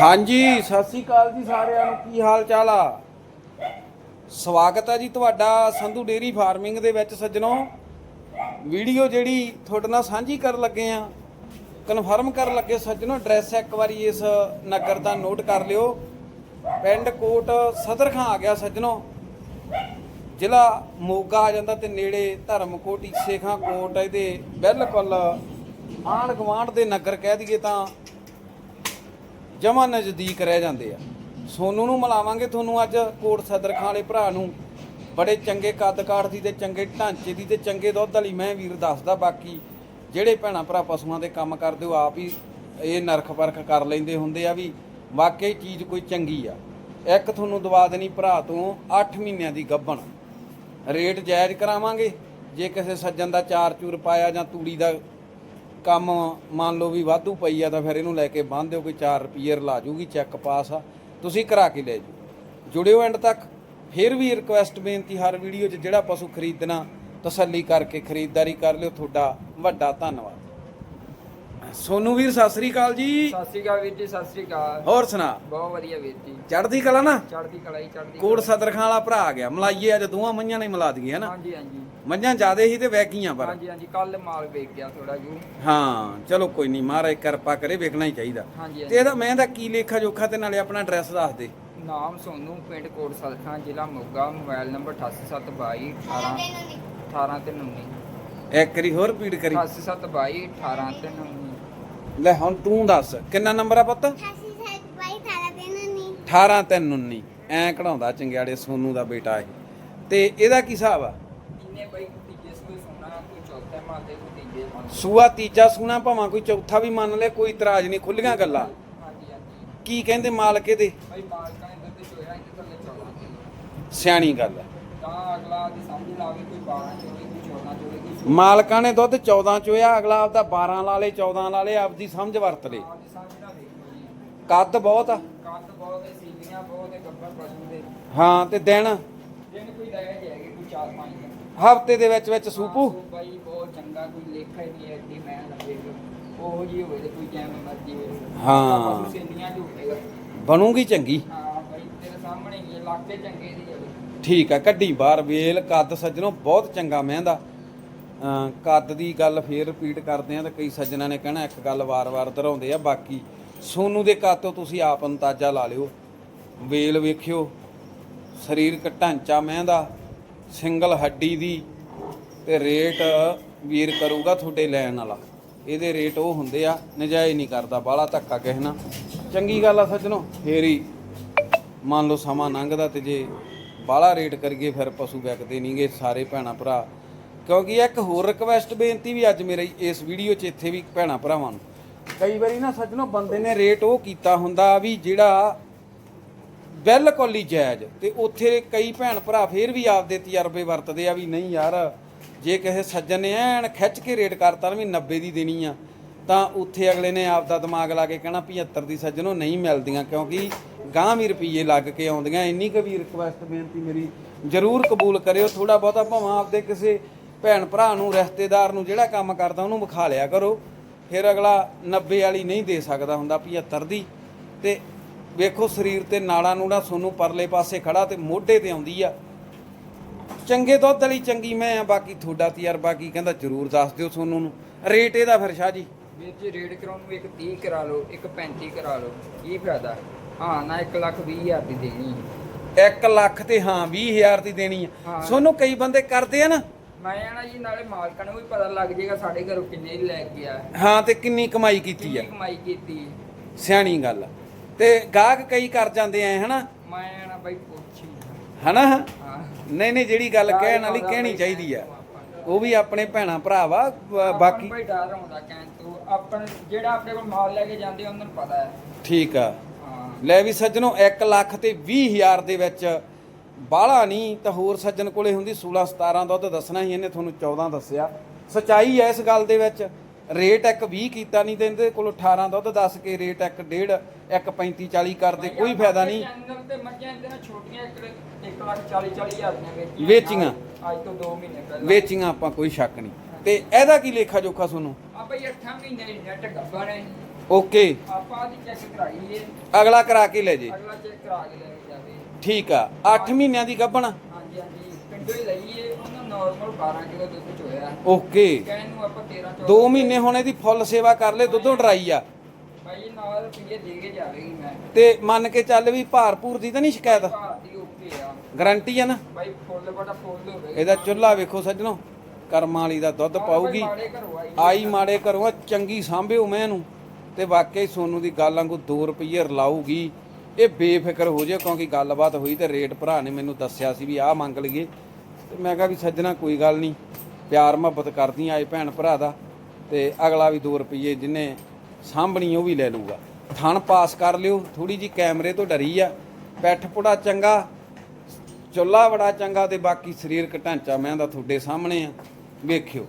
ਹਾਂਜੀ, ਸਤਿ ਸ੍ਰੀ ਅਕਾਲ ਜੀ ਸਾਰਿਆਂ ਨੂੰ। ਕੀ ਹਾਲ ਚਾਲ ਆ? ਸਵਾਗਤ ਹੈ ਜੀ ਤੁਹਾਡਾ ਸੰਧੂ ਡੇਰੀ ਫਾਰਮਿੰਗ ਦੇ ਵਿੱਚ ਸੱਜਣੋ। ਵੀਡੀਓ ਜਿਹੜੀ ਤੁਹਾਡੇ ਨਾਲ ਸਾਂਝੀ ਕਰਨ ਲੱਗੇ ਆ, ਕਨਫਰਮ ਕਰਨ ਲੱਗੇ ਸੱਜਣੋ, ਐਡਰੈਸ ਇੱਕ ਵਾਰੀ ਇਸ ਨਗਰ ਦਾ ਨੋਟ ਕਰ ਲਿਓ। ਪਿੰਡ ਕੋਟ ਸਦਰਖਾਂ ਆ ਗਿਆ ਸੱਜਣੋ। ਜ਼ਿਲ੍ਹਾ ਮੋਗਾ ਆ ਜਾਂਦਾ ਤੇ ਨੇੜੇ ਧਰਮਕੋਟ, ਈਸੇ ਖਾਂ ਕੋਟ ਇਹਦੇ ਬਿਲਕੁਲ ਆਂਢ ਗੁਆਂਢ ਦੇ ਨਗਰ ਕਹਿ ਦਈਏ ਤਾਂ ਜਮਾ ਨਜ਼ਦੀਕ ਰਹਿ ਜਾਂਦੇ ਆ। ਸੋਨੂ ਨੂੰ ਮਿਲਾਵਾਂਗੇ ਤੁਹਾਨੂੰ ਅੱਜ ਕੋਟ ਸਦਰ ਖਾਂ ਵਾਲੇ ਭਰਾ ਨੂੰ। ਬੜੇ ਚੰਗੇ ਕੱਦ ਕਾਠ ਦੀ ਤੇ ਚੰਗੇ ਢਾਂਚੇ ਦੀ ਤੇ ਚੰਗੇ ਦੁੱਧ ਵਾਲੀ ਮੈਂ ਵੀਰ ਦੱਸਦਾ ਬਾਕੀ ਜਿਹੜੇ ਭੈਣਾ ਭਰਾ ਪਸ਼ੂਆਂ ਦੇ ਕੰਮ ਕਰਦੇ ਹੋ ਆਪ ਹੀ ਇਹ ਨਰਖ ਪਰਖ ਕਰ ਲੈਂਦੇ ਹੁੰਦੇ ਆ ਵੀ ਵਾਕਈ ਚੀਜ਼ ਕੋਈ ਚੰਗੀ ਆ। ਇੱਕ ਤੁਹਾਨੂੰ ਦਵਾ ਦੇਣੀ ਭਰਾ ਤੋਂ 8 ਮਹੀਨਿਆਂ ਦੀ ਗੱਭਣ। ਰੇਟ ਜਾਇਜ਼ ਕਰਾਵਾਂਗੇ। ਜੇ ਕਿਸੇ ਸੱਜਣ ਦਾ ਚਾਰ ਚੂਰ ਪਾਇਆ ਜਾਂ ਤੂੜੀ ਦਾ ਕੰਮ ਮੰਨ ਲਓ ਵੀ ਵਾਧੂ ਪਈ ਆ ਤਾਂ ਫਿਰ ਇਹਨੂੰ ਲੈ ਕੇ ਬੰਨ ਦਿਓ ਕੋਈ 4 ਰੁਪਏ ਲਾ ਜੂਗੀ ਚੈੱਕ ਪਾਸ ਆ। ਤੁਸੀਂ ਕਰਾ ਕੇ ਲੈ ਜਾਓ। ਜੁੜਿਓ ਐਂਡ ਤੱਕ। ਫਿਰ ਵੀ ਰਿਕੁਐਸਟ ਬੇਨਤੀ ਹਰ ਵੀਡੀਓ 'ਚ ਜਿਹੜਾ ਪਸ਼ੂ ਖਰੀਦਣਾ, ਤਸੱਲੀ ਕਰਕੇ ਖਰੀਦਦਾਰੀ ਕਰ ਲਿਓ। ਤੁਹਾਡਾ ਵੱਡਾ ਧੰਨਵਾਦ। ਸੋਨੂ ਵੀਰ ਸਤਿ ਸ੍ਰੀ ਅਕਾਲ ਜੀ। ਸਤਿ ਸ਼੍ਰੀ ਅਕਾਲ ਵੀਰ ਜੀ ਸਤਿ ਸ਼੍ਰੀ ਅਕਾਲ। ਹੋਰ ਸੁਣਾ। ਬਹੁਤ ਵਧੀਆ ਵੀਰ ਜੀ। ਚੜ੍ਹਦੀ ਕਲਾ ਨਾ? ਚੜ੍ਹਦੀ ਕਲਾਈ ਚੜ੍ਹਦੀ ਕੋਟ ਸਦਰ ਖਾਂ ਵਾਲਾ ਭਰਾ ਆ ਗਿਆ। ਮਲਾਈਏ ਅੱਜ ਦੋਵਾਂ ਮੰਝਾਂ ਨੇ ਮਿਲਾ ਦਈਏ ਹਨਾ ਹਾਂਜੀ ਹਾਂਜੀ। ਮੰਝਾਂ ਜ਼ਿਆਦੇ ਹੀ ਤੇ ਵੈਕੀਆਂ ਪਰ। ਹਾਂਜੀ ਹਾਂਜੀ ਕੱਲ ਮਾਲ ਵੇਚ ਗਿਆ ਥੋੜਾ ਜੂ ਹਾਂ ਚਲੋ ਕੋਈ ਨਹੀਂ ਮਹਾਰਾਜ ਕਿਰਪਾ ਕਰੇ ਵੇਖਣਾ ਹੀ ਚਾਹੀਦਾ। ਹਾਂਜੀ ਤੇ ਇਹਦਾ ਮੈਂ ਦਾ ਕੀ ਲੇਖਾ ਜੋਖਾ ਤੇ ਨਾਲੇ ਆਪਣਾ ਐਡਰੈਸ ਦੱਸ ਦੇ। ਨਾਮ ਸੋਨੂ ਪਿੰਡ ਕੋਟ ਸਲਖਾਂ ਜ਼ਿਲ੍ਹਾ ਮੋਗਾ ਮੋਬਾਈਲ ਨੰਬਰ 8872 18 18 ਤੇ 19 ਇੱਕ ਵਾਰੀ ਹੋਰ ਪੀੜ ਕਰੀ। 8872 18 ਤੇ 19 ਲੈ ਹੁਣ ਤੂੰ ਦੱਸ ਕਿੰਨਾ ਨੰਬਰ ਆ ਪੁੱਤ? ਅਸੀਂ ਸਾਡ ਬਾਈ ਤਾਰਾ ਦੇਣਾ ਨਹੀਂ 18 3 19 ਐ ਕਢਾਉਂਦਾ ਚੰਗਿਆੜੇ ਸੋਨੂ ਦਾ ਬੇਟਾ ਇਹ। ਤੇ ਇਹਦਾ ਕੀ ਹਿਸਾਬ ਆ? ਇੰਨੇ ਬਈ ਤੀਜੇ ਸੂਏ ਸੋਨਾ ਕੋਈ ਚੌਥੇ ਮਾਲ ਦੇ ਕੋਈ ਤੀਜੇ ਮਾਲ ਸੂਆ ਤੀਜਾ ਸੂਣਾ ਭਾਵਾਂ ਕੋਈ ਚੌਥਾ ਵੀ ਮੰਨ ਲੈ ਕੋਈ ਇਤਰਾਜ਼ ਨਹੀਂ ਖੁੱਲੀਆਂ ਗੱਲਾਂ। ਹਾਂਜੀ ਹਾਂਜੀ। ਕੀ ਕਹਿੰਦੇ ਮਾਲਕ ਇਹਦੇ? ਬਈ ਮਾਲਕਾਂ ਨੇ ਦੁੱਧ ਚੋਇਆ ਇੱਥੇ ਥੱਲੇ 14 ਕਿਲੋ ਸਿਆਣੀ ਗੱਲ ਆ। ਤਾਂ ਅਗਲਾ ਦੀ ਸਮਝ ਲਾਵੇ ਕੋਈ 12 ਚੋਵੇ ਕੋਈ 14 ਚੋਵੇ ਕੋਈ ਮਾਲਕਾਂ ਨੇ ਦੁੱਧ 14 ਚੋਇਆ ਅਗਲਾ ਆਪਦਾ 12 ਲਾ ਲੇ 14 ਲਾ ਲੇ ਆਪਦੀ ਸਮਝ ਵਰਤ ਲੇ। ਕੱਦ ਬਹੁਤ ਆ। ਕੱਦ ਬਹੁਤ ਹੈ ਸੀਲੀਆਂ ਬਹੁਤ ਹੈ ਗੱਬਰ ਪਸ਼ੂ ਦੇ। ਹਾਂ ਤੇ ਦਿਨ। ਜਿਹਨੇ ਕੋਈ ਲੈ ਜਾਏਗੀ ਕੋਈ ਚਾਰ ਪੰਜ ਦਿਨ। ਹਫ਼ਤੇ ਦੇ ਵਿੱਚ ਵਿੱਚ ਸੂਪੂ। ਹਾਂ, ਸੂਪ ਬਾਈ ਬਹੁਤ ਚੰਗਾ ਕੋਈ ਲੇਖਾ ਹੀ ਨਹੀਂ ਐਡੀ ਮੈਂ ਲੱਗੇ ਉਹ ਜੀ ਹੋਵੇ ਤੇ ਕੋਈ ਜਿਵੇਂ ਮਰਜ਼ੀ ਹੋਵੇ। ਹਾਂ। ਪਸ਼ੂ ਸੀਲੀਆਂ ਝੂਟੇਗਾ ਬਣੂਗੀ ਚੰਗੀ। ਹਾਂ ਬਾਈ ਤੇਰੇ ਸਾਹਮਣੇ ਹੀ ਹੈ, ਇਲਾਕੇ ਚੰਗੇ ਦੀ ਹੈ ਬਈ। ਠੀਕ ਆ ਕੱਢੀ ਬਾਹਰ ਵੇਲ ਕੱਦ ਸੱਜਣੋ ਬਹੁਤ ਚੰਗਾ ਮਹਿੰਦਾ ਕੱਦ ਦੀ ਗੱਲ ਫੇਰ ਰਿਪੀਟ ਕਰਦੇ ਆ ਤਾਂ ਕਈ ਸੱਜਣਾ ਨੇ ਕਹਿਣਾ ਇੱਕ ਗੱਲ ਵਾਰ-ਵਾਰ ਦੁਹਰਾਉਂਦੇ ਆ, ਬਾਕੀ ਸੋਨੂ ਦੇ ਕੱਦ ਤੋਂ ਤੁਸੀਂ ਆਪ ਅੰਦਾਜ਼ਾ ਲਾ ਲਿਓ। ਵੇਲ ਵੇਖਿਓ ਸਰੀਰਕ ਢਾਂਚਾ ਮਹਿੰਦਾ, ਸਿੰਗਲ ਹੱਡੀ ਦੀ ਤੇ ਰੇਟ ਵੀਰ ਕਰੂਗਾ ਤੁਹਾਡੇ ਲੈਣ ਵਾਲਾ। ਇਹਦੇ ਰੇਟ ਉਹ ਹੁੰਦੇ ਆ, ਨਜਾਇਜ਼ ਨਹੀਂ ਕਰਦਾ, ਬਾਹਲਾ ਧੱਕਾ ਕਹਿਣਾ ਚੰਗੀ ਗੱਲ ਆ ਸੱਜਣੋ, ਫੇਰ ਹੀ ਮੰਨ ਲਓ ਸਮਾਂ ਲੰਘਦਾ ਤੇ ਜੇ ਬਾਹਲਾ ਰੇਟ ਕਰੀਏ, ਫਿਰ ਪਸ਼ੂ ਵਿਕਦੇ ਨਹੀਂਗੇ ਸਾਰੇ ਭੈਣਾ ਭਰਾ ਕਿਉਂਕਿ ਇੱਕ ਹੋਰ ਰਿਕਵੈਸਟ ਬੇਨਤੀ ਵੀ ਅੱਜ ਮੇਰੇ ਇਸ ਵੀਡੀਓ 'ਚ ਇੱਥੇ ਵੀ ਭੈਣਾ ਭਰਾਵਾਂ ਨੂੰ। ਕਈ ਵਾਰੀ ਨਾ ਸੱਜਣੋ ਬੰਦੇ ਨੇ ਰੇਟ ਉਹ ਕੀਤਾ ਹੁੰਦਾ ਵੀ ਜਿਹੜਾ ਬਿਲਕੁਲ ਹੀ ਜਾਇਜ਼, ਤੇ ਉੱਥੇ ਕਈ ਭੈਣ ਭਰਾ ਫੇਰ ਵੀ ਆਪਦੇ ਤਜਰਬੇ ਵਰਤਦੇ ਆ ਵੀ ਨਹੀਂ ਯਾਰ, ਜੇ ਕਿਸੇ ਸੱਜਣ ਨੇ ਐਨ ਖਿੱਚ ਕੇ ਰੇਟ ਕਰਤਾ ਵੀ 90 ਦੀ ਦੇਣੀ ਆ, ਤਾਂ ਉੱਥੇ ਅਗਲੇ ਨੇ ਆਪਦਾ ਦਿਮਾਗ ਲਾ ਕੇ ਕਹਿਣਾ 75 ਦੀ ਸੱਜਣੋ ਨਹੀਂ ਮਿਲਦੀਆਂ, ਕਿਉਂਕਿ ਗਾਂ ਵੀ ਰੁਪਈਏ ਲੱਗ ਕੇ ਆਉਂਦੀਆਂ। ਇੰਨੀ ਕੁ ਵੀ ਰਿਕਵੈਸਟ ਬੇਨਤੀ ਮੇਰੀ ਜਰੂਰ ਕਬੂਲ ਕਰਿਓ ਥੋੜਾ ਬਹੁਤਾ ਭਾਵੇਂ ਆਪਦੇ ਕਿਸੇ ਭੈਣ ਭਰਾ ਨੂੰ ਰਿਸ਼ਤੇਦਾਰ ਨੂੰ ਜਿਹੜਾ ਕੰਮ ਕਰਦਾ ਉਹਨੂੰ ਵਿਖਾ ਲਿਆ ਕਰੋ। ਫਿਰ ਅਗਲਾ 90 ਵਾਲੀ ਨਹੀਂ ਦੇ ਸਕਦਾ ਹੁੰਦਾ 75 ਦੀ। ਤੇ ਵੇਖੋ ਸਰੀਰ ਤੇ ਨਾੜਾਂ ਨੂੜਾਂ ਸੋਨੂੰ ਪਰਲੇ ਪਾਸੇ ਖੜਾ ਤੇ ਮੋਢੇ ਤੇ ਆਉਂਦੀ ਆ। ਚੰਗੇ ਦੁੱਧ ਵਾਲੀ ਚੰਗੀ ਮੈਂ ਆ ਬਾਕੀ ਤੁਹਾਡਾ ਤਜਰਬਾ ਕੀ ਕਹਿੰਦਾ ਜਰੂਰ ਦੱਸ ਦਿਓ ਸੋਨੂੰ ਨੂੰ। ਰੇਟ ਇਹਦਾ ਫਿਰ ਸ਼ਾਹ ਜੀ। ਵੀਰ ਜੀ ਰੇਡ ਕਰਾਉਣ ਨੂੰ ਇੱਕ 30 ਕਰਾ ਲਓ ਇੱਕ 35 ਕਰਾ ਲਓ ਕੀ ਫਾਇਦਾ? ਹਾਂ ਨਾ 1 ਲੱਖ 20 ਹਜ਼ਾਰ ਦੀ ਦੇਣੀ ਹੈ। 1 ਲੱਖ ਤੇ ਹਾਂ 20000 ਦੀ ਦੇਣੀ ਆ। ਸੋਨੂੰ ਕਈ ਬੰਦੇ ਕਰਦੇ ਆ ਨਾ ਮੈਂ ਆਣਾ ਜੀ ਨਾਲੇ ਮਾਲਕਾਂ ਨੂੰ ਵੀ ਪਤਾ ਲੱਗ ਜਾਏਗਾ ਸਾਡੇ ਘਰੋਂ ਕਿੰਨੇ ਦੀ ਲੈ ਕੇ ਆ ਹਾਂ ਤੇ ਕਿੰਨੀ ਕਮਾਈ ਕੀਤੀ ਕਿੰਨੀ ਆ ਕਮਾਈ ਕੀਤੀ ਸਿਆਣੀ ਗੱਲ ਆ। ਤੇ ਗਾਹਕ ਕਈ ਕਰ ਜਾਂਦੇ ਆ ਹਨਾ? ਮੈਂ ਆਣਾ ਬਾਈ ਪੁੱਛੀ ਹਨਾ? ਹਾਂ। ਨਹੀਂ ਨਹੀਂ ਜਿਹੜੀ ਗੱਲ ਕਹਿਣ ਵਾਲੀ ਕਹਿਣੀ ਚਾਹੀਦੀ ਆ। ਉਹ ਵੀ ਆਪਣੇ ਭੈਣਾ ਭਰਾ ਵਾ ਬਾਕੀ ਬਾਈ ਡਰ ਆਉਂਦਾ ਕਹਿਣ ਤੋਂ। ਆਪਣ ਜਿਹੜਾ ਆਪਣੇ ਕੋਲ ਮਾਲ ਲੈ ਕੇ ਜਾਂਦੇ ਆ, ਉਹਨਾਂ ਨੂੰ ਪਤਾ ਹੈ। ਠੀਕ ਆ। ਲੈ ਵੀ ਸੱਜਣੋ 1 ਲੱਖ ਤੇ 20000 ਦੇ ਵਿੱਚ ਬਾਹਲਾ ਨਹੀਂ ਤਾਂ ਹੋਰ ਸੱਜਣ ਕੋਲੇ ਹੁੰਦੀ 16 17 ਦੁੱਧ ਦੱਸਣਾ ਹੀ ਇਹਨੇ ਤੁਹਾਨੂੰ 14 ਦੱਸਿਆ। ਸਚਾਈ ਹੈ ਇਸ ਗੱਲ ਦੇ ਵਿੱਚ ਰੇਟ ਇੱਕ 20 ਕੀਤਾ ਨਹੀਂ ਤੇ ਇਹਦੇ ਕੋਲ 18 ਦੁੱਧ ਦੱਸ ਕੇ ਰੇਟ ਇੱਕ ਡੇਢ ਇੱਕ 35 40 ਕਰਦੇ ਕੋਈ ਫਾਇਦਾ ਨਹੀਂ। ਚੈਨਲ ਤੇ ਮੱਝਾਂ ਇਹਦੇ ਨਾਲ ਛੋਟੀਆਂ 1 ਲੱਖ 40 40 ਹਜ਼ਾਰ ਦੀਆਂ ਵੇਚੀਆਂ। ਵੇਚੀਆਂ। ਅੱਜ ਤੋਂ 2 ਮਹੀਨੇ ਪਹਿਲਾਂ। ਵੇਚੀਆਂ ਆਪਾਂ ਕੋਈ ਸ਼ੱਕ ਨਹੀਂ। ਤੇ ਇਹਦਾ ਕੀ ਲੇਖਾ ਜੋਖਾ ਤੁਹਾਨੂੰ? ਆ ਬਈ 8 ਮਹੀਨੇ ਦੀ ਨੈਟ ਗੱਬਾ ਨੇ ਓਕੇ। ਆਪਾਂ ਦੀ ਚੈੱਕ ਕਰਾਈ ਏ ਅਗਲਾ ਕਰਾ ਕੇ ਲੈ ਜੇ। ਅਗਲਾ ਚੈੱਕ ਕਰਾ ਕੇ ਲੈ ਠੀਕ ਆ 8 ਮਹੀਨਿਆਂ ਦੀ ਗੱਭਣ? ਹਾਂਜੀ ਹਾਂਜੀ ਪਿੰਡੋਂ ਹੀ ਲਈ ਏ ਉਹਨਾਂ ਨਾਰਮਲ 12 ਕਿਲੋ ਦੁੱਧ ਚੋਇਆ। ਓਕੇ। ਕਹਿਣ ਨੂੰ ਆਪਾਂ 13 14 2 ਮਹੀਨੇ ਹੁਣ ਇਹਦੀ ਫੁੱਲ ਸੇਵਾ ਕਰ ਲੈ ਦੁੱਧੋਂ ਡਰਾਈ ਆ। ਭਾਈ ਨਾਲ ਰੁਪਈਏ ਦੇ ਕੇ ਜਾਵੇਗੀ ਮੈਂ। ਤੇ ਮੰਨ ਕੇ ਚੱਲ ਵੀ ਭਾਰਪੂਰ ਦੀ ਤਾਂ ਨਹੀਂ ਸ਼ਿਕਾਇਤ? ਭਾਰਤੀ ਓਕੇ ਆ। ਗਾਰੰਟੀ ਆ ਨਾ? ਭਾਈ ਫੁੱਲ ਬੜਾ ਫੁੱਲ ਹੋਵੇ। ਇਹਦਾ ਚੁੱਲ੍ਹਾ ਵੇਖੋ ਸੱਜਣੋ ਕਰਮਾਂ ਵਾਲੀ ਦਾ ਦੁੱਧ ਪਾਊਗੀ। ਮਾੜੇ ਘਰੋਂ ਆਈ ਆਈ ਮਾੜੇ ਘਰੋਂ ਚੰਗੀ ਸਾਂਭਿਓ ਮੈਂ ਇਹਨੂੰ। ਤੇ ਵਾਕਈ ਸੋਨੂੰ ਦੀ ਗੱਲ ਵਾਂਗੂ 2 ਰੁਪਏ ਰਲਾਊਗੀ। ਇਹ ਬੇਫਿਕਰ ਹੋ ਜੇ ਕਿਉਂਕਿ ਗੱਲਬਾਤ ਹੋਈ ਤੇ ਰੇਟ ਭਰਾ ਨੇ ਮੈਨੂੰ ਦੱਸਿਆ ਸੀ ਵੀ ਆਹ ਮੰਗ ਲਈਏ। ਤੇ ਮੈਂ ਕਿਹਾ ਵੀ ਸੱਜਣਾ, ਕੋਈ ਗੱਲ ਨਹੀਂ। ਪਿਆਰ ਮੁਹੱਬਤ ਕਰਦੀਆਂ ਆਏ ਭੈਣ ਭਰਾ ਦਾ, ਤੇ ਅਗਲਾ ਵੀ 2 ਰੁਪਏ ਜਿੰਨੇ ਸਾਂਭਣੀ ਉਹ ਵੀ ਲੈ ਲੂਗਾ ਥਣ ਪਾਸ ਕਰ ਲਿਓ ਥੋੜੀ ਜੀ ਕੈਮਰੇ ਤੋਂ ਡਰੀ ਆ। ਪੈਠ ਪੁੜਾ ਚੰਗਾ ਚੁੱਲਾ ਬੜਾ ਚੰਗਾ ਤੇ ਬਾਕੀ ਸਰੀਰਕ ਢਾਂਚਾ ਮੈਂ ਦਾ ਤੁਹਾਡੇ ਸਾਹਮਣੇ ਆ। ਵੇਖਿਓ।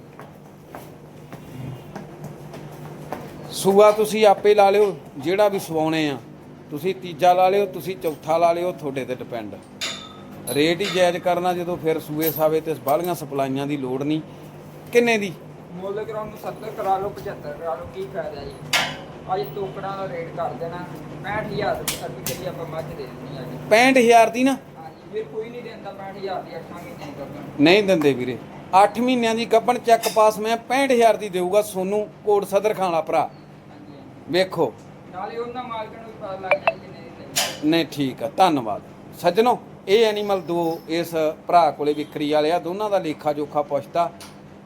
ਸੂਆ ਤੁਸੀਂ ਆਪੇ ਲਾ ਲਿਓ, ਜਿਹੜਾ ਵੀ ਸਵਾਉਣੇ ਆ। ਤੁਸੀਂ ਤੀਜਾ ਲਾ ਲਿਓ ਤੁਸੀਂ ਚੌਥਾ ਲਾ ਲਿਓ ਤੁਹਾਡੇ ਤੇ ਡਿਪੈਂਡ ਰੇਟ ਹੀ ਜਾਇਜ਼ ਕਰਨਾ ਜਦੋਂ ਫਿਰ ਸੂਏ ਸਾਵੇ ਤੇ ਬਾਲੀਆਂ ਸਪਲਾਈਆਂ ਦੀ ਲੋੜ ਨਹੀਂ। ਕਿੰਨੇ ਦੀ? ਮੁੱਲ ਕਰਾਉਣ ਨੂੰ 70 ਕਰਾ ਲਓ 75 ਕਰਾ ਲਓ ਕੀ ਫਾਇਦਾ ਜੀ? ਅੱਜ ਟੋਕੜਾਂ ਦਾ ਰੇਟ ਕਰ ਦੇਣਾ 65000 ਰੁਪਏ ਰੁਪਏ ਦੀ ਆਪਾਂ ਮੱਝ ਦੇ ਦੇਣੀ ਆ ਜੀ। 65000 ਦੀ ਨਾ? ਹਾਂਜੀ ਫਿਰ ਕੋਈ ਨਹੀਂ ਦਿੰਦਾ 65000 ਦੀ ਅੱਠਾਂ ਮਹੀਨੇ ਕਰਨਾ ਨਹੀਂ ਦਿੰਦੇ ਵੀਰੇ। 8 ਮਹੀਨਿਆਂ ਦੀ ਗੱਭਣ ਚੈੱਕ ਪਾਸ ਮੈਂ 65000 ਦੀ ਦੇਊਗਾ ਸੋਨੂੰ ਕੋਟ ਸਦਰ ਖਾਣਾ ਭਰਾ। ਵੇਖੋ। ਨਾਲੇ ਉਹਨਾਂ ਮਾਲਕਾਂ ਨੂੰ ਪਤਾ ਲੱਗ ਜਾਏ ਕਿ ਨਹੀਂ ਦਿੰਦਾ ਨਹੀਂ, ਠੀਕ ਆ, ਧੰਨਵਾਦ। ਸੱਜਣੋ, ਇਹ ਐਨੀਮਲ ਦੋ, ਇਸ ਭਰਾ ਕੋਲੇ ਵਿਕਰੀ ਵਾਲੇ ਆ, ਦੋਨਾਂ ਦਾ ਲੇਖਾ ਜੋਖਾ ਪੁੱਛਤਾ।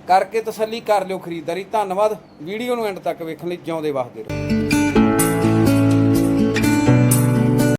ਕਰਕੇ ਤਸੱਲੀ ਕਰ ਲਿਓ ਖਰੀਦਦਾਰੀ। ਧੰਨਵਾਦ। ਵੀਡੀਓ ਨੂੰ ਐਂਡ ਤੱਕ ਵੇਖਣ ਲਈ ਜਿਉਂਦੇ ਵਸਦੇ ਰਹੋ।